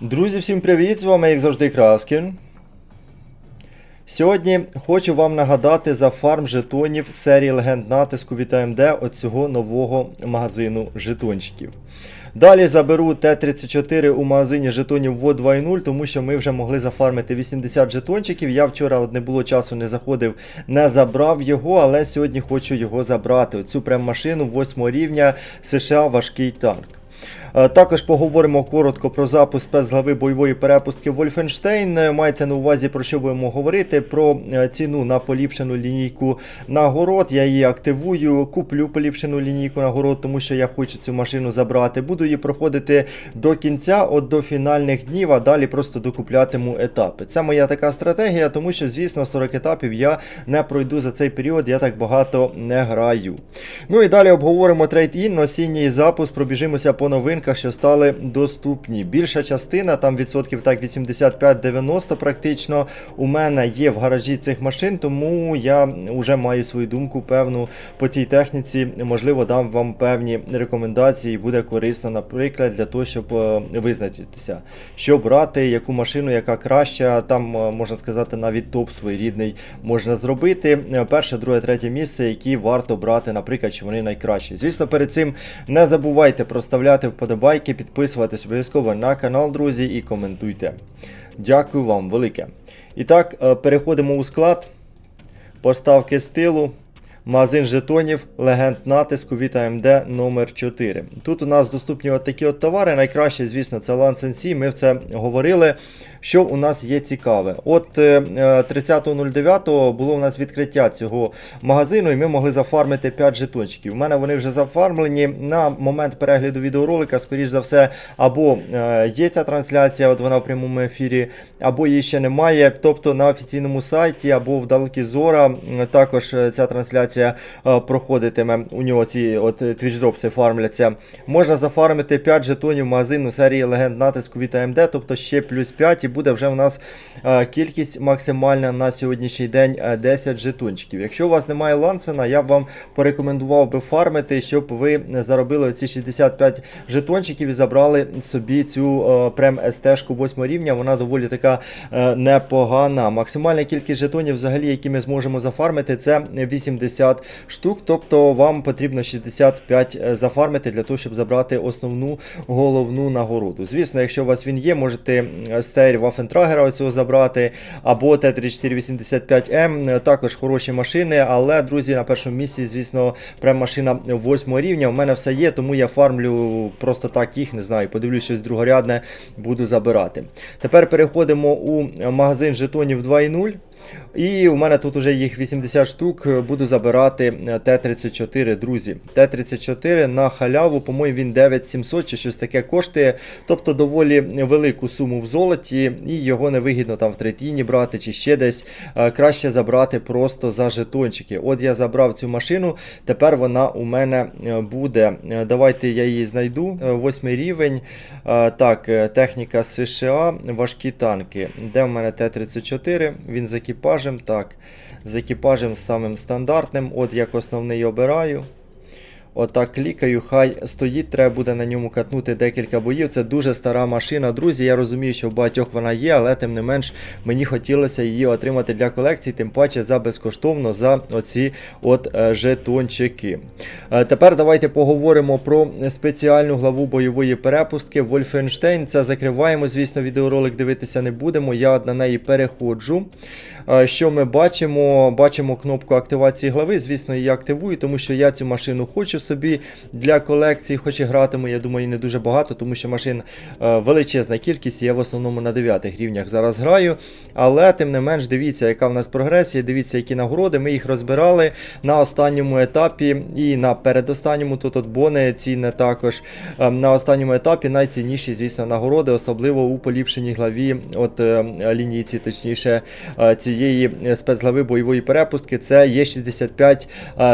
Друзі, всім привіт! З вами, як завжди, Краскін. Сьогодні хочу вам нагадати за фарм жетонів серії легенд натиску від AMD от цього нового магазину жетончиків. Далі заберу Т-34 у магазині жетонів ВО 2.0, тому що ми вже могли зафармити 80 жетончиків. Я вчора от не було часу, не заходив, не забрав його, але сьогодні хочу його забрати. Оцю прям машину 8 рівня США важкий танк. Е, Також поговоримо коротко про запуск спецглави бойової перепустки Вольфенштейн. Е, Мається на увазі про що будемо говорити. Про е, ціну на поліпшену лінійку нагород. Я її активую, куплю поліпшену лінійку нагород, тому що я хочу цю машину забрати. Буду її проходити до кінця, от до фінальних днів, а далі просто докуплятиму етапи. Це моя така стратегія, тому що, звісно, 40 етапів я не пройду за цей період, я так багато не граю. Ну і далі обговоримо трейд-ін, осінній запуск, пробіжимося по новинках, що стали доступні. Більша частина, там відсотків так 85-90 практично, у мене є в гаражі цих машин, тому я вже маю свою думку певну по цій техніці. Можливо, дам вам певні рекомендації, буде корисно, наприклад, для того, щоб е, визначитися, що брати, яку машину, яка краща. Там е, можна сказати, навіть топ своєрідний можна зробити. Е, Перше, друге, третє місце, які варто брати, наприклад, що вони найкращі. Звісно, перед цим не забувайте проставляти вподобайки, підписуватись обов'язково на канал, друзі, і коментуйте. Дякую вам велике. І так, е, переходимо у склад. Поставки стилу. Магазин жетонів, легенд натиску від AMD номер 4 Тут у нас доступні от такі от товари. Найкраще, звісно, це Lance Ми в це говорили. Що у нас є цікаве? От е, е, 30.09 було у нас відкриття цього магазину, і ми могли зафармити 5 жетончиків. У мене вони вже зафармлені. На момент перегляду відеоролика, скоріш за все, або е, є ця трансляція, от вона в прямому ефірі, або її ще немає. Тобто на офіційному сайті або в Далекі Зора також е, ця трансляція е, проходитиме. У нього ці от е, твічдропси фармляться. Можна зафармити 5 жетонів магазину серії легенд натиску від AMD, тобто ще плюс 5, і буде вже в нас е, кількість максимальна на сьогоднішній день е, 10 жетончиків. Якщо у вас немає ланцена, я б вам порекомендував би фармити, щоб ви заробили ці 65 жетончиків і забрали собі цю е, прем СТ-шку 8 рівня. Вона доволі така е, непогана. Максимальна кількість жетонів, взагалі, які ми зможемо зафармити, це 80 штук. Тобто вам потрібно 65 зафармити для того, щоб забрати основну головну нагороду. Звісно, якщо у вас він є, можете стейр Вафентрагера оцього забрати, або Т-3485М, також хороші машини. Але, друзі, на першому місці, звісно, прям машина 8 рівня. У мене все є, тому я фармлю просто так їх, не знаю, подивлюсь щось другорядне, буду забирати. Тепер переходимо у магазин жетонів 2.0. І у мене тут вже їх 80 штук. Буду забирати е, Т-34, друзі. Т-34 на халяву, по-моєму, він 9700 чи щось таке коштує. Тобто доволі велику суму в золоті, і його невигідно там в третіні брати чи ще десь. Е, Краще забрати просто за жетончики. От я забрав цю машину, тепер вона у мене е, буде. Е, Давайте я її знайду. Е, Восьмий рівень. Е, Так, е, техніка США, важкі танки. Де в мене Т-34? Він з екіпажем. Так, з екіпажем самим стандартним. От як основний обираю. Отак клікаю, хай стоїть, треба буде на ньому катнути декілька боїв. Це дуже стара машина. Друзі, я розумію, що в багатьох вона є, але тим не менш мені хотілося її отримати для колекції, тим паче за безкоштовно за оці от е, жетончики. Е, Тепер давайте поговоримо про спеціальну главу бойової перепустки Wolfenstein. Це закриваємо, звісно, відеоролик дивитися не будемо. Я на неї переходжу. Е, Що ми бачимо? Бачимо кнопку активації глави. Звісно, її активую, тому що я цю машину хочу собі для колекції, хоч і гратиму, я думаю, не дуже багато, тому що машин е, величезна кількість. Я в основному на 9 рівнях зараз граю. Але тим не менш, дивіться, яка в нас прогресія, дивіться, які нагороди. Ми їх розбирали на останньому етапі і на передостанньому. Тут от бони цінне також. Е, На останньому етапі найцінніші, звісно, нагороди, особливо у поліпшеній главі, от е, лінійці, точніше, е, цієї спецглави бойової перепустки. Це є 65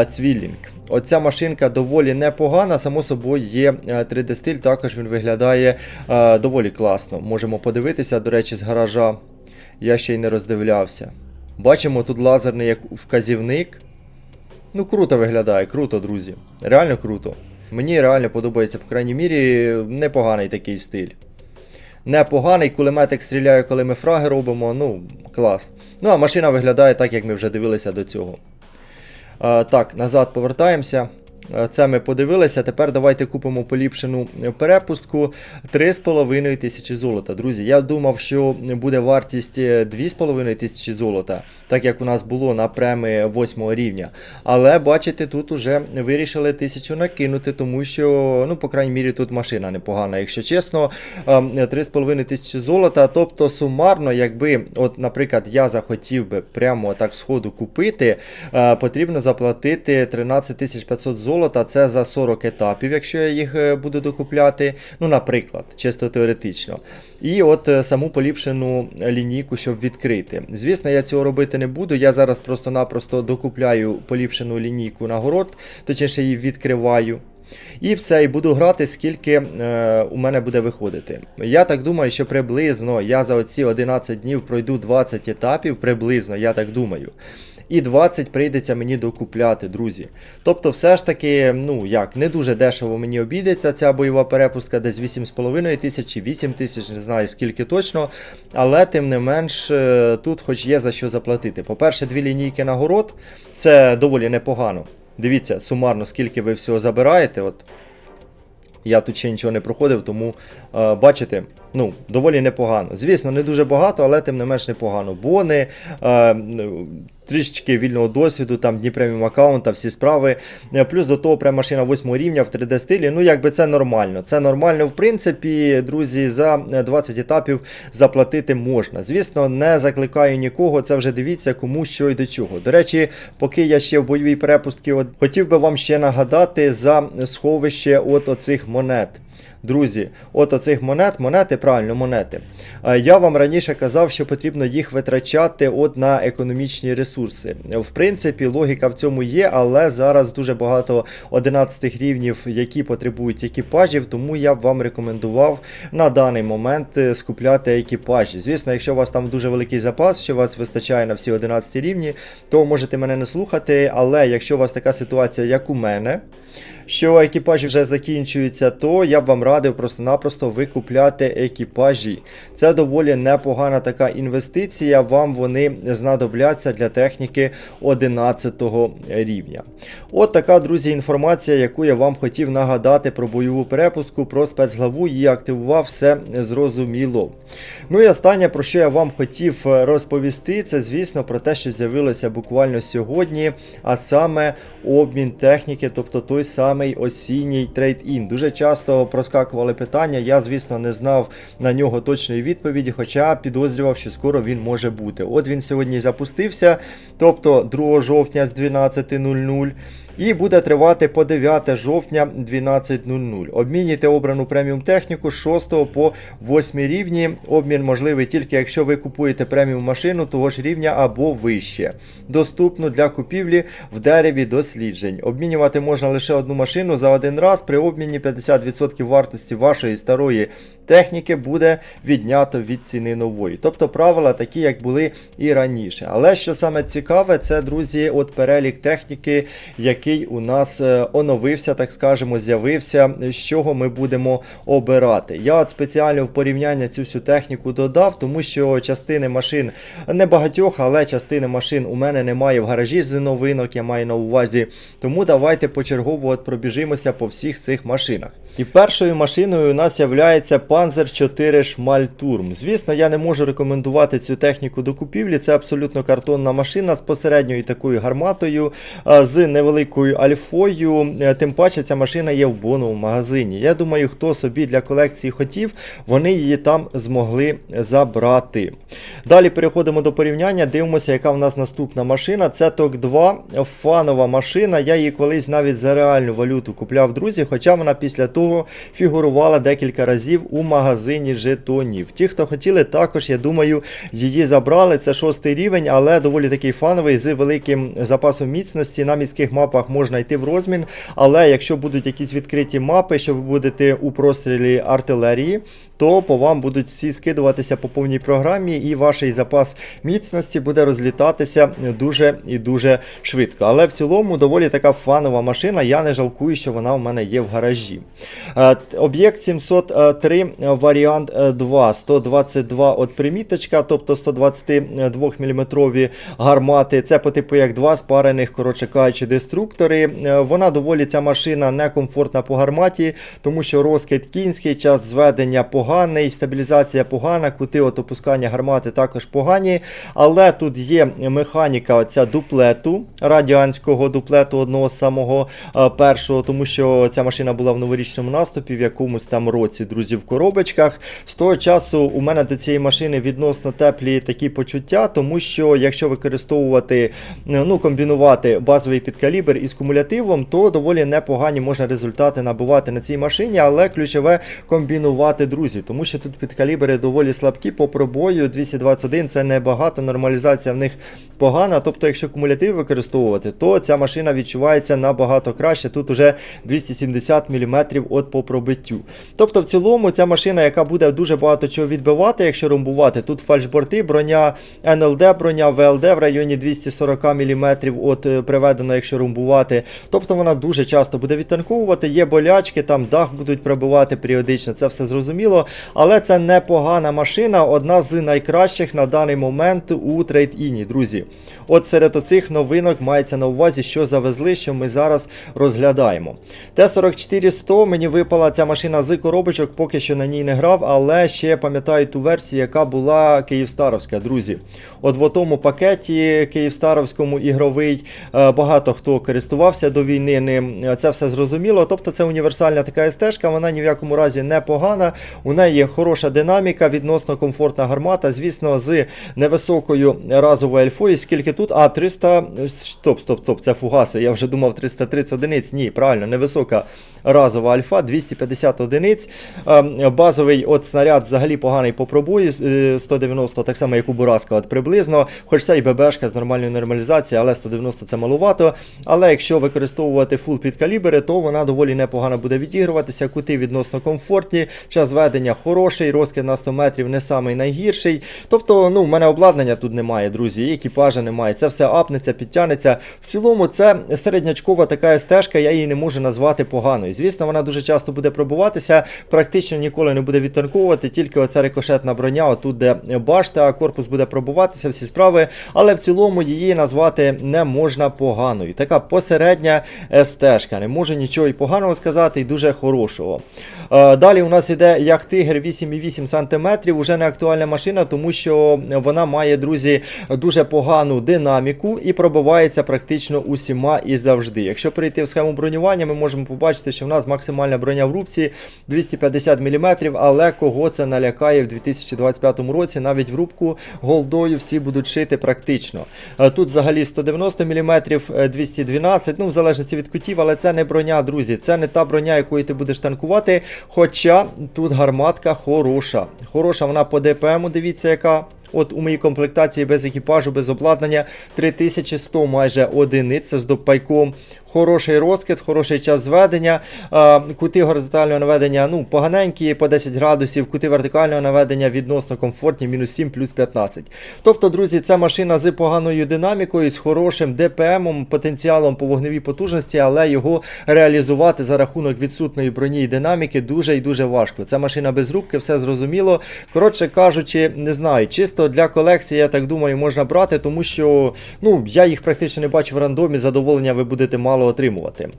Цвіллінг. Оця машинка доволі непогана, само собою є 3D-стиль, також він виглядає е, доволі класно. Можемо подивитися, до речі, з гаража. Я ще й не роздивлявся. Бачимо тут лазерний як вказівник. Ну, круто виглядає, круто, друзі. Реально круто. Мені реально подобається, по крайній мірі, непоганий такий стиль. непоганий. Кулеметик стріляє, коли ми фраги робимо. Ну, клас. Ну, а машина виглядає так, як ми вже дивилися до цього. Так, назад повертаємося. Е, Це ми подивилися. Тепер давайте купимо поліпшену перепустку 3,5 тисячі золота. Друзі, я думав, що буде вартість е, 2,5 тисячі золота, так як у нас було на преми 8 рівня. Але бачите, тут уже вирішили тисячу накинути, тому що, ну, по крайній мірі, тут машина непогана. Якщо чесно, е, 3,5 тисячі золота. Тобто сумарно, якби, от, наприклад, я захотів би прямо так сходу купити, е, потрібно заплатити 13 500 золота. Це за 40 етапів, якщо я їх е, буду докупляти. Ну, наприклад, чисто теоретично. І от е, саму поліпшену лінійку, щоб відкрити. Звісно, я цього робити не буду. Я зараз просто-напросто докупляю поліпшену лінійку нагород, точніше її відкриваю. І все, і буду грати, скільки е, у мене буде виходити. Я так думаю, що приблизно я за оці 11 днів пройду 20 етапів, приблизно, я так думаю. І 20 прийдеться мені докупляти, друзі. Тобто, все ж таки, ну як, не дуже дешево мені обійдеться ця бойова перепустка, десь 8,5 тисяч, 8 тисяч, не знаю скільки точно. Але тим не менш, е, тут хоч є за що заплатити. По-перше, дві лінійки нагород, це доволі непогано. Дивіться, сумарно, скільки ви всього забираєте. От я тут ще нічого не проходив, тому е, бачите, ну, доволі непогано. Звісно, не дуже багато, але тим не менш непогано. Бони, е, трішечки вільного досвіду, там дні преміум аккаунта, всі справи. Е, Плюс до того прям машина 8 рівня в 3D стилі. Ну, якби це нормально. Це нормально, в принципі, друзі, за 20 етапів заплатити можна. Звісно, не закликаю нікого, це вже дивіться, кому що і до чого. До речі, поки я ще в бойовій перепустці, от, хотів би вам ще нагадати за сховище от оцих монет. Друзі, от оцих монет, монети, правильно, монети. Е, Я вам раніше казав, що потрібно їх витрачати от на економічні ресурси. В принципі, логіка в цьому є, але зараз дуже багато 11 рівнів, які потребують екіпажів, тому я б вам рекомендував на даний момент е, скупляти екіпажі. Звісно, якщо у вас там дуже великий запас, що вас вистачає на всі 11 рівні, то можете мене не слухати. Але якщо у вас така ситуація, як у мене, що екіпажі вже закінчуються, то я б вам радив просто-напросто викупляти екіпажі. Це доволі непогана така інвестиція. Вам вони знадобляться для техніки 11 рівня. От така, друзі, інформація, яку я вам хотів нагадати про бойову перепустку, про спецглаву її активував, все зрозуміло. Ну і останнє, про що я вам хотів розповісти, це, звісно, про те, що з'явилося буквально сьогодні, а саме обмін техніки, тобто той самий осінній трейд-ін. Дуже часто проскакували питання. Я, звісно, не знав на нього точної відповіді, хоча підозрював, що скоро він може бути. От він сьогодні запустився, тобто 2 жовтня з 12.00. І буде тривати по 9 жовтня 12.00. Обмінюйте обрану преміум техніку з 6 по 8 рівні. Обмін можливий тільки якщо ви купуєте преміум машину того ж рівня або вище. Доступно для купівлі в дереві досліджень. Обмінювати можна лише одну машину за один раз. При обміні 50% вартості вашої старої техніки буде віднято від ціни нової. Тобто правила такі, як були і раніше. Але що саме цікаве, це, друзі, от перелік техніки, який у нас е, оновився, так скажемо, з'явився, з чого ми будемо обирати. Я от спеціально в порівняння цю всю техніку додав, тому що частини машин не багатьох, але частини машин у мене немає в гаражі з новинок, я маю на увазі. Тому давайте почергово от пробіжимося по всіх цих машинах. І першою машиною у нас є Panzer 4 Шмальтурм. Звісно, я не можу рекомендувати цю техніку до купівлі. Це абсолютно картонна машина з посередньою такою гарматою, з невеликою альфою. Е, Тим паче ця машина є в боновому магазині. Я думаю, хто собі для колекції хотів, вони її там змогли забрати. Далі переходимо до порівняння. Дивимося, яка в нас наступна машина. Це ток 2 фанова машина. Я її колись навіть за реальну валюту купляв друзі, хоча вона після того фігурувала декілька разів у магазині жетонів. Ті, хто хотіли, також, я думаю, її забрали. Це шостий рівень, але доволі такий фановий з великим запасом міцності. На міських мапах можна йти в розмін. Але якщо будуть якісь відкриті мапи, що ви будете у прострілі артилерії, то по вам будуть всі скидуватися по повній програмі, і ваш запас міцності буде розлітатися дуже і дуже швидко. Але в цілому доволі така фанова машина. Я не жалкую, що вона в мене є в гаражі. Е, Об'єкт 703 е, варіант е, 2, 122 от приміточка, тобто 122 мм гармати. Це по типу як два спарених, коротше кажучи, деструктори. Е, Вона доволі ця машина некомфортна по гарматі, тому що розкид кінський, час зведення поганий, стабілізація погана, кути от опускання гармати також погані. Але тут є механіка оця дуплету, радянського дуплету одного самого е, першого, тому що ця машина була в новорічному наступі в якомусь там році, друзі, в коробочках. З того часу у мене до цієї машини відносно теплі такі почуття, тому що якщо використовувати, е, ну, комбінувати базовий підкалібр із кумулятивом, то доволі непогані можна результати набувати на цій машині, але ключове комбінувати, друзі, тому що тут підкалібри доволі слабкі по пробою. 221 це небагато, нормалізація в них погана. Тобто, якщо кумулятив використовувати, то ця машина відчувається набагато краще. Тут уже 270 мм от по пробиттю. Тобто, в цілому, ця машина, яка буде дуже багато чого відбивати, якщо ромбувати, тут фальшборти, броня НЛД, броня ВЛД в районі 240 мм от е, приведено, якщо румбувати. Тобто вона дуже часто буде відтанковувати, є болячки, там дах будуть пробивати періодично, це все зрозуміло. Але це непогана машина, одна з найкращих на даний момент у трейд-іні, друзі. От серед оцих новинок мається на увазі, що завезли, що ми зараз розглядаємо. Т-44-100 мені випала ця машина з коробочок, поки що на ній не грав, але ще пам'ятаю ту версію, яка була Київстаровська, друзі. От в тому пакеті Київстаровському ігровий е, багато хто користувався до війни ним. Це все зрозуміло. Тобто це універсальна така стежка, вона ні в якому разі не погана. У неї хороша динаміка, відносно комфортна гармата. Звісно, з невисокою разовою альфою. Скільки тут? А, 300. Стоп, стоп, стоп, це фугаси. Я вже думав 330 одиниць. Ні, правильно, невисока разова альфа, 250 одиниць. Е, Базовий от снаряд взагалі поганий по пробою. е, 190, так само як у Бураска, от приблизно. Хоч це і ББшка з нормальною нормалізацією, але 190 це малувато. Але якщо використовувати фул під калібри, то вона доволі непогано буде відігруватися. Кути відносно комфортні, час ведення хороший, розкид на 100 метрів не самий найгірший. Тобто, ну, в мене обладнання тут немає, друзі, і екіпажа немає. Це все апнеться, підтягнеться. В цілому, це середнячкова така стежка, я її не можу назвати поганою. Звісно, вона дуже часто буде пробуватися, практично ніколи не буде відтанковувати, тільки оця рикошетна броня, отут, де башта, корпус буде пробуватися, всі справи. Але в цілому її назвати не можна поганою. Така посередня е, стежка. Не можу нічого і поганого сказати, і дуже хорошого. Е, Далі у нас іде як тигр 8,8 см. Уже не актуальна машина, тому що вона має, друзі, дуже погану динаміку і пробивається практично усіма і завжди. Якщо перейти в схему бронювання, ми можемо побачити, що в нас максимальна броня в рубці 250 мм, але кого це налякає в 2025 році, навіть в рубку голдою всі будуть шити практично. Е, Тут взагалі 190 мм, 212, ну в залежності від кутів, але це не броня, друзі. Це не та броня, якою ти будеш танкувати. Хоча тут гарматка хороша. Хороша вона по ДПМу, дивіться, яка. От у моїй комплектації без екіпажу, без обладнання 3100 майже одиниць це з допайком. Хороший розкид, хороший час зведення. Кути горизонтального наведення ну, поганенькі, по 10 градусів, кути вертикального наведення відносно комфортні, мінус 7 плюс 15. Тобто, друзі, це машина з поганою динамікою, з хорошим ДПМом, потенціалом по вогневій потужності, але його реалізувати за рахунок відсутної броні і динаміки дуже і дуже важко. Це машина без рубки, все зрозуміло. Коротше кажучи, не знаю, чисто для колекції, я так думаю, можна брати, тому що ну, я їх практично не бачу в рандомі, задоволення ви будете мало отримувати.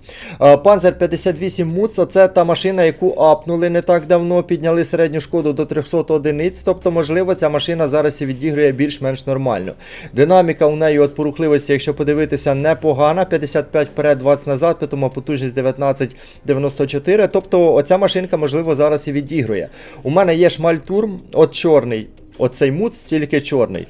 Е, Panzer 58 Муца це та машина, яку апнули не так давно, підняли середню шкоду до 300 одиниць. Тобто, можливо, ця машина зараз і відігрує більш-менш нормально. Динаміка у неї от по рухливості, якщо подивитися, непогана. 55 вперед, 20 назад, тому потужність 1994. Тобто, оця машинка, можливо, зараз і відігрує. У мене є шмальтурм, от чорний. Оцей муц, тільки чорний.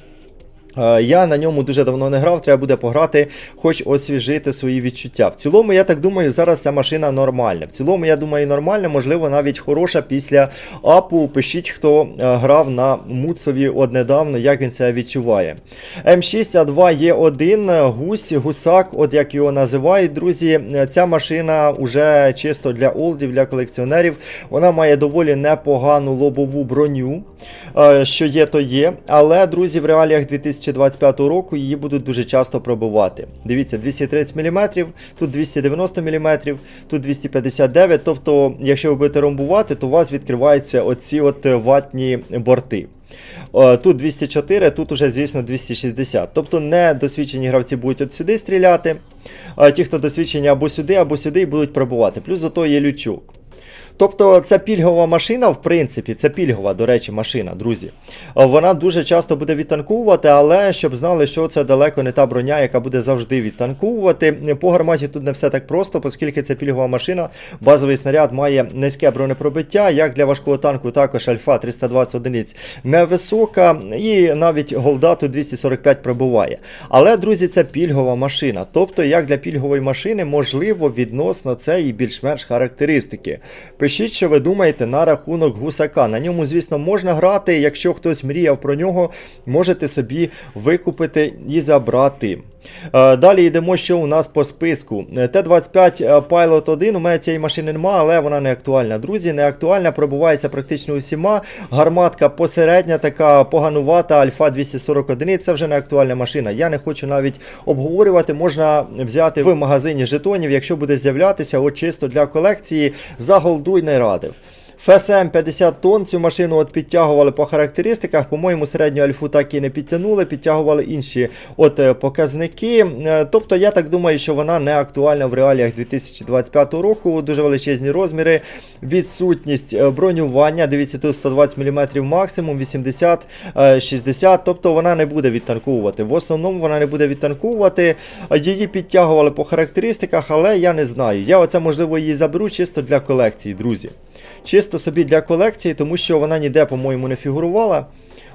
Е, Я на ньому дуже давно не грав, треба буде пограти, хоч освіжити свої відчуття. В цілому, я так думаю, зараз ця машина нормальна. В цілому, я думаю, нормальна, можливо, навіть хороша після апу. Пишіть, хто е, грав на Муцові от недавно, як він себе відчуває. М6А2 є один гусь, гусак, от як його називають, друзі. Е, Ця машина вже чисто для олдів, для колекціонерів. Вона має доволі непогану лобову броню. Що є, то є. Але, друзі, в реаліях 2025 року її будуть дуже часто пробивати. Дивіться, 230 мм, тут 290 мм, тут 259 Тобто, якщо ви будете ромбувати, то у вас відкриваються оці от е, ватні борти. Е, Тут 204, тут уже, звісно, 260. Тобто недосвідчені гравці будуть от сюди стріляти. Ті, хто досвідчені або сюди, або сюди, і будуть пробувати. Плюс до того є лючок. Тобто ця пільгова машина, в принципі, це пільгова, до речі, машина, друзі. Вона дуже часто буде відтанкувати, але щоб знали, що це далеко не та броня, яка буде завжди відтанкувати. По гарматі тут не все так просто, оскільки це пільгова машина, базовий снаряд має низьке бронепробиття, як для важкого танку, також альфа 320 одиниць невисока, і навіть голда тут 245 пробуває. Але, друзі, це пільгова машина. Тобто, як для пільгової машини, можливо, відносно це і більш-менш характеристики. Пишіть, що ви думаєте на рахунок гусака. На ньому, звісно, можна грати. Якщо хтось мріяв про нього, можете собі викупити і забрати. Е, Далі йдемо, що у нас по списку. Е, Т-25 Pilot 1. У мене цієї машини нема, але вона не актуальна. Друзі, не актуальна, пробувається практично усіма. Гарматка посередня, така поганувата, Альфа 241. Це вже не актуальна машина. Я не хочу навіть обговорювати. Можна взяти в магазині жетонів, якщо буде з'являтися, от чисто для колекції. За голду й не радив. ФСМ 50 тонн, цю машину от підтягували по характеристиках. По-моєму, середню альфу так і не підтягнули, підтягували інші от е, показники. Е, Тобто, я так думаю, що вона не актуальна в реаліях 2025 року. Дуже величезні розміри, відсутність е, бронювання. Дивіться, тут 120 мм максимум, 80, е, 60. Тобто вона не буде відтанковувати. В основному вона не буде відтанковувати. Її підтягували по характеристиках, але я не знаю. Я оце можливо її заберу чисто для колекції, друзі. Чисто собі для колекції, тому що вона ніде, по-моєму, не фігурувала.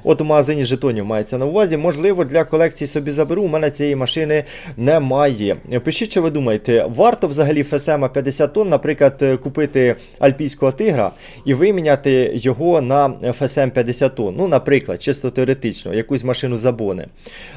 От у магазині жетонів мається на увазі. Можливо, для колекції собі заберу. У мене цієї машини немає. Пишіть, що ви думаєте, варто взагалі ФСМ 50 тонн, наприклад, е, купити альпійського тигра і виміняти його на ФСМ 50 тонн. Ну, наприклад, чисто теоретично, якусь машину забони. Е,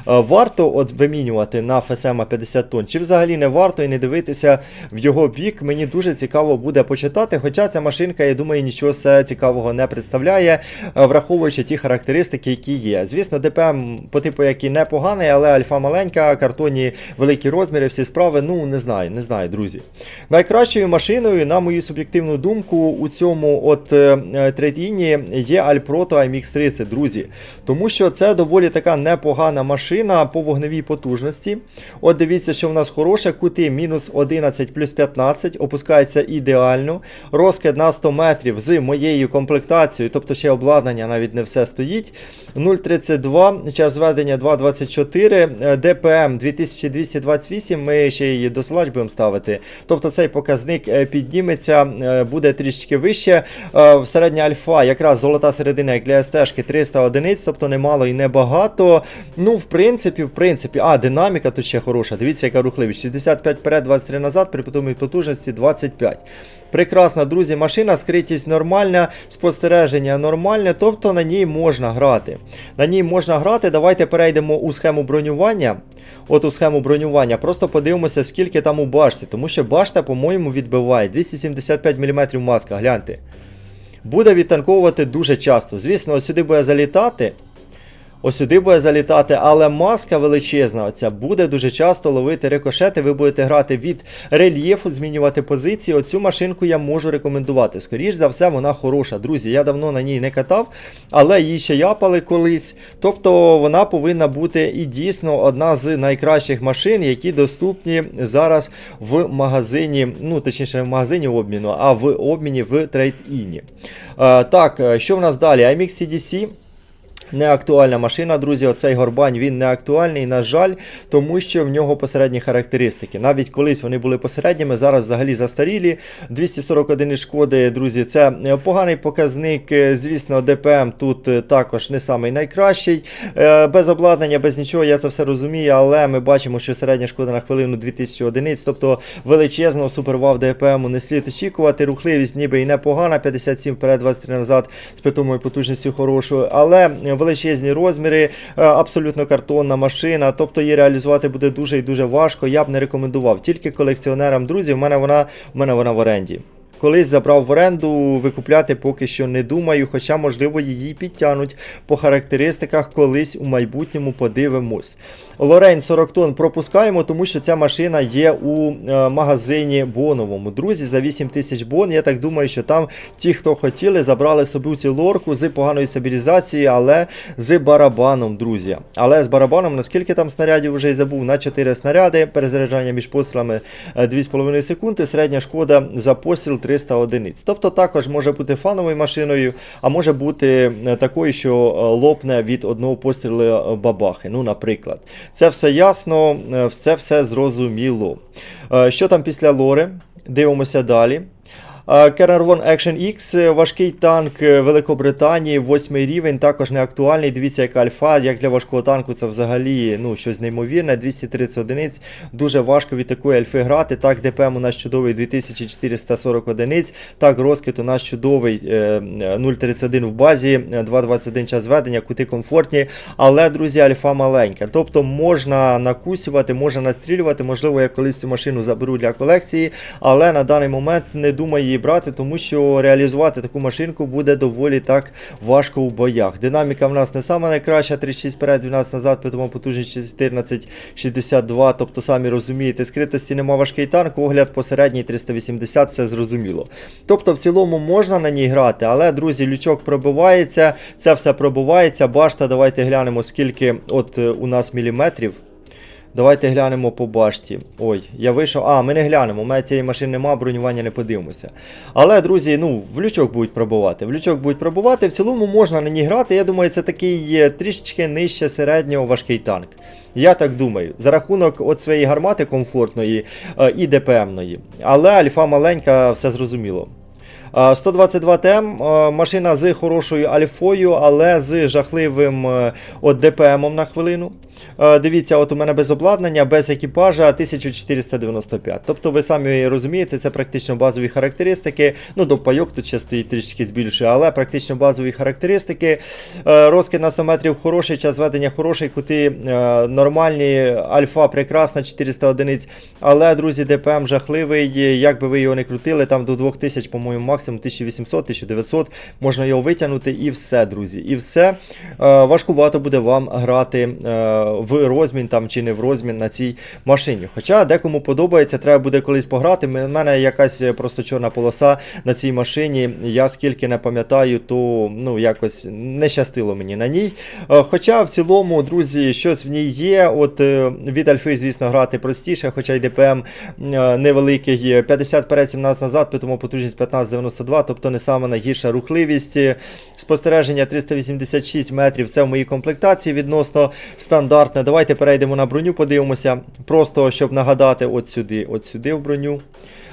Варто от вимінювати на ФСМ 50 тонн, чи взагалі не варто і не дивитися в його бік. Мені дуже цікаво буде почитати. Хоча ця машинка, я думаю, нічого цікавого не представляє, е, враховуючи ті характеристики, які є. Звісно, ДПМ по типу який непоганий, але альфа маленька, картонні великі розміри, всі справи. Ну не знаю, не знаю, друзі. Найкращою машиною, на мою суб'єктивну думку, у цьому от е, трейдіні є Alproto MX30, друзі. Тому що це доволі така непогана машина по вогневій потужності. От дивіться, що в нас хороше, кути мінус 11 плюс 15, опускається ідеально. Розкид на 100 метрів з моєю комплектацією, тобто ще обладнання навіть не все стоїть. 0,32, час зведення 2,24, е, ДПМ 2228, ми ще її до силач будемо ставити. Тобто цей показник е, підніметься, е, буде трішечки вище. Середня альфа, якраз золота середина, як для СТ-шки 300 одиниць, тобто немало і небагато. Ну, в принципі, в принципі, а, динаміка тут ще хороша. Дивіться, яка рухливість. 65 вперед, 23 назад, при питомій потужності 25. Прекрасна, друзі, машина, скритість нормальна, спостереження нормальне, тобто на ній можна грати. На ній можна грати. Давайте перейдемо у схему бронювання. От у схему бронювання. Просто подивимося, скільки там у башті. Тому що башта, по-моєму, відбиває 275 мм маска, гляньте. Буде відтанковувати дуже часто. Звісно, сюди буде залітати. Ось сюди буде залітати, але маска величезна оця буде дуже часто ловити рикошети. Ви будете грати від рельєфу, змінювати позиції. Оцю машинку я можу рекомендувати. Скоріш за все, вона хороша. Друзі, я давно на ній не катав, але її ще япали колись. Тобто вона повинна бути і дійсно одна з найкращих машин, які доступні зараз в магазині, ну точніше, не в магазині обміну, а в обміні в трейд-іні. Е, так, що в нас далі? IMX CDC. Не актуальна машина, друзі. Оцей горбань він не актуальний, на жаль, тому що в нього посередні характеристики. Навіть колись вони були посередніми, зараз взагалі застарілі. 241 шкоди, друзі, це поганий показник. Звісно, ДПМ тут також не самий найкращий. Е, Без обладнання, без нічого, я це все розумію, але ми бачимо, що середня шкода на хвилину 2000 одиниць, тобто величезного супервав ДПМу не слід очікувати. Рухливість ніби і непогана, 57 вперед, 23 назад з питомою потужністю хорошою, але величезні розміри, е, абсолютно картонна машина, тобто її реалізувати буде дуже і дуже важко. Я б не рекомендував. Тільки колекціонерам, друзі, в мене вона, в мене вона в оренді. Колись забрав в оренду, викупляти поки що не думаю, хоча, можливо, її підтягнуть по характеристиках колись у майбутньому подивимось. Лорень 40 тонн пропускаємо, тому що ця машина є у е, магазині Боновому. Друзі, за 8 тисяч бон. Я так думаю, що там ті, хто хотіли, забрали собі цю лорку з поганою стабілізацією, але з барабаном, друзі. Але з барабаном, наскільки там снарядів вже й забув, на 4 снаряди, перезаряджання між пострілами е, 2,5 секунди, середня шкода за постріл 300 одиниць. Тобто також може бути фановою машиною, а може бути е, такою, що е, лопне від одного пострілу е, бабахи. Ну, наприклад. Це все ясно, це все зрозуміло. Що там після лори? Дивимося далі. Кернервон Action X, е, важкий танк е, Великобританії, восьмий рівень, також не актуальний. Дивіться, як альфа, як для важкого танку, це взагалі ну, щось неймовірне. 230 одиниць. Дуже важко від такої альфи грати. Так, ДПМ у нас чудовий 2440 одиниць. Так, розкид у нас чудовий е, 0,31 в базі, е, 2,21 час ведення, кути комфортні. Але, друзі, альфа маленька. Тобто можна накусювати, можна настрілювати. Можливо, я колись цю машину заберу для колекції, але на даний момент не думаю її брати, тому що реалізувати таку машинку буде доволі так важко у боях. Динаміка в нас не сама найкраща, 36 вперед, 12 назад, тому потужність 14,62, тобто самі розумієте, скритості нема важкий танк, огляд посередній 380, все зрозуміло. Тобто в цілому можна на ній грати, але, друзі, лючок пробивається, це все пробивається. Башта, давайте глянемо, скільки от е, у нас міліметрів. Давайте глянемо по башті. Ой, я вийшов. А, ми не глянемо. У мене цієї машини нема, бронювання не подивимося. Але, друзі, ну, в лючок будуть пробувати. В лючок будуть пробувати. В цілому можна на ній грати. Я думаю, це такий е, трішечки нижче середнього важкий танк. Я так думаю. За рахунок от своєї гармати комфортної е, і ДПМної. Але альфа маленька, все зрозуміло. Е, 122 ТМ, е, машина з хорошою альфою, але з жахливим ДПМом на хвилину. Е, Дивіться, от у мене без обладнання, без екіпажа 1495. Тобто ви самі розумієте, це практично базові характеристики. Ну, до пайок тут ще стоїть трішки збільшує, але практично базові характеристики. Е, Розкид на 100 метрів хороший, час ведення хороший, кути е, нормальні, альфа прекрасна, 400 одиниць. Але, друзі, ДПМ жахливий. Як би ви його не крутили, там до 2000, по-моєму, максимум 1800-1900 можна його витягнути і все, друзі. І все. Важкувато буде вам грати в розмін там чи не в розмін на цій машині. Хоча декому подобається, треба буде колись пограти. У мене якась е, просто чорна полоса на цій машині. Я скільки не пам'ятаю, то ну якось не щастило мені на ній. Е, Хоча в цілому, друзі, щось в ній є. От е, від Альфи, звісно, грати простіше, хоча й ДПМ невеликий. 50 вперед, 17 назад, тому потужність 15,92, тобто не сама найгірша рухливість. Спостереження 386 метрів. Це в моїй комплектації відносно стандартне. Давайте перейдемо на броню, подивимося. Просто щоб нагадати, от сюди, от сюди в броню.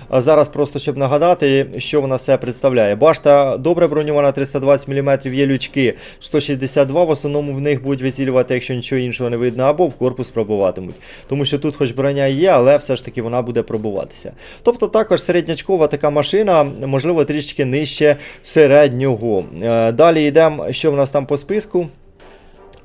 А зараз просто щоб нагадати, що вона себе представляє. Башта добре броньована 320 мм, є лючки 162, в основному в них будуть вицілювати, якщо нічого іншого не видно, або в корпус пробуватимуть. Тому що тут хоч броня є, але все ж таки вона буде пробуватися. Тобто також середнячкова така машина, можливо, трішки нижче середнього. Е, Далі йдемо, що в нас там по списку.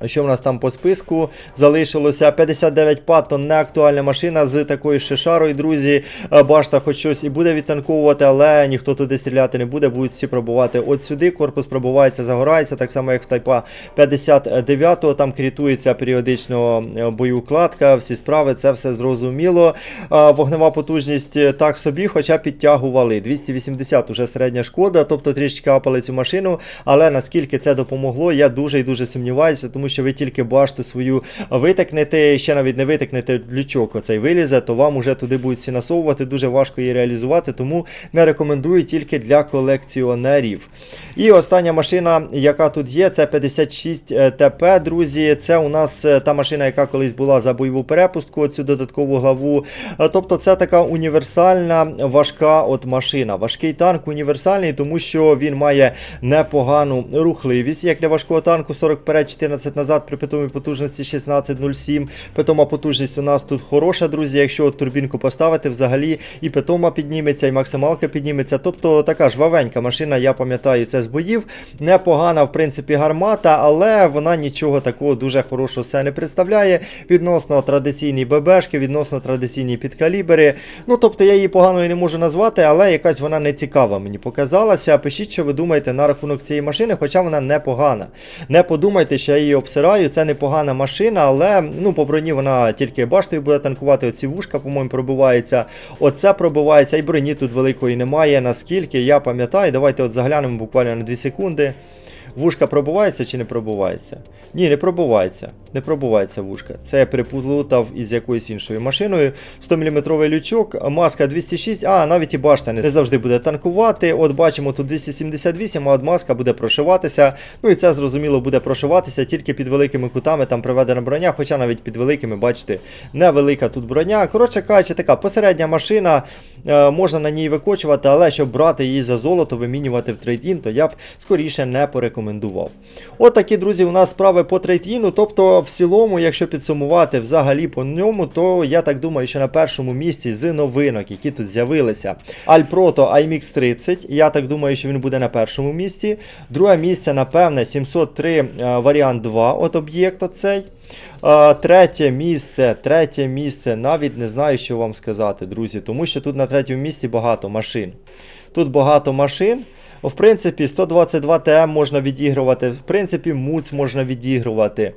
Що в нас там по списку залишилося? 59 паттон, неактуальна машина з такою шишарою, друзі. Е, Башта хоч щось і буде відтанковувати, але ніхто туди стріляти не буде, будуть всі пробувати от сюди. Корпус пробувається, загорається, так само як в Тайпа 59-го. Там крітується періодично е, боєукладка, всі справи, це все зрозуміло. Е, Вогнева потужність так собі, хоча підтягували. 280 уже середня шкода, тобто трішки апали цю машину. Але наскільки це допомогло, я дуже і дуже сумніваюся, тому тому що ви тільки башту свою витикнете, ще навіть не витикнете лючок оцей вилізе, то вам уже туди будуть всі насовувати, дуже важко її реалізувати, тому не рекомендую тільки для колекціонерів. І остання машина, яка тут є, це 56 ТП, друзі. Це у нас е, та машина, яка колись була за бойову перепустку, цю додаткову главу. Е, Тобто це така універсальна важка от машина. Важкий танк універсальний, тому що він має непогану рухливість, як для важкого танку 40 вперед, 14 назад при питомій потужності 16,07. Питома потужність у нас тут хороша, друзі. Якщо от турбінку поставити, взагалі і питома підніметься, і максималка підніметься. Тобто така жвавенька машина, я пам'ятаю, це з боїв. Непогана, в принципі, гармата, але вона нічого такого дуже хорошого все не представляє. Відносно традиційні ББшки, відносно традиційні підкалібери. Ну, тобто я її поганою не можу назвати, але якась вона не цікава мені показалася. Пишіть, що ви думаєте на рахунок цієї машини, хоча вона непогана. Не подумайте, що я її обсираю. Це непогана машина, але ну, по броні вона тільки баштою буде танкувати. Оці вушка, по-моєму, пробивається. Оце пробивається, і броні тут великої немає. Наскільки я пам'ятаю, давайте от заглянемо буквально на 2 секунди. Вушка пробувається чи не пробувається? Ні, не пробувається. Не пробувається вушка. Це я переплутав із якоюсь іншою машиною. 100 мм лючок, маска 206, а навіть і башта не завжди буде танкувати. От бачимо тут 278, а от маска буде прошиватися. Ну і це зрозуміло буде прошиватися тільки під великими кутами, там приведена броня, хоча навіть під великими, бачите, невелика тут броня. Коротше кажучи, така посередня машина, е, можна на ній викочувати, але щоб брати її за золото, вимінювати в трейдін, то я б скоріше не порекомендував. От такі, друзі, у нас справи по трейдіну. Тобто, в цілому, якщо підсумувати взагалі по ньому, то я так думаю, що на першому місці з новинок, які тут з'явилися, Alproto IMX 30. Я так думаю, що він буде на першому місці. Друге місце, напевне, 703 е, варіант 2 от об'єкт оцей. Е, Третє місце, третє місце, навіть не знаю, що вам сказати, друзі, тому що тут на третьому місці багато машин. Тут багато машин. В принципі, 122 ТМ можна відігрувати, в принципі, МУЦ можна відігрувати.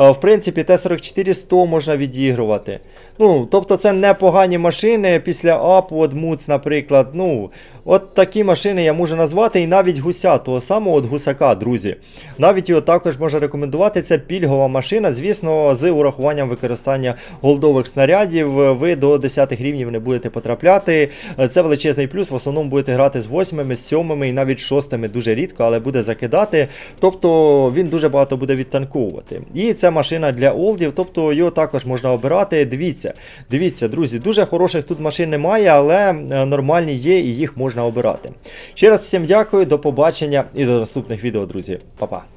Е, В принципі, Т-44 100 можна відігрувати. Ну, тобто це непогані машини після апу, от МУЦ, наприклад. Ну, от такі машини я можу назвати, і навіть гуся, того самого от гусака, друзі. Навіть його також можна рекомендувати. Це пільгова машина, звісно, з урахуванням використання голдових снарядів. Ви до 10 рівнів не будете потрапляти. Е, Це величезний плюс. В основному будете грати з 8, з 7 і навіть шостими дуже рідко, але буде закидати. Тобто він дуже багато буде відтанковувати. І це машина для олдів, тобто його також можна обирати. Дивіться, дивіться, друзі, дуже хороших тут машин немає, але е, нормальні є і їх можна обирати. Ще раз всім дякую, до побачення і до наступних відео, друзі. Па-па.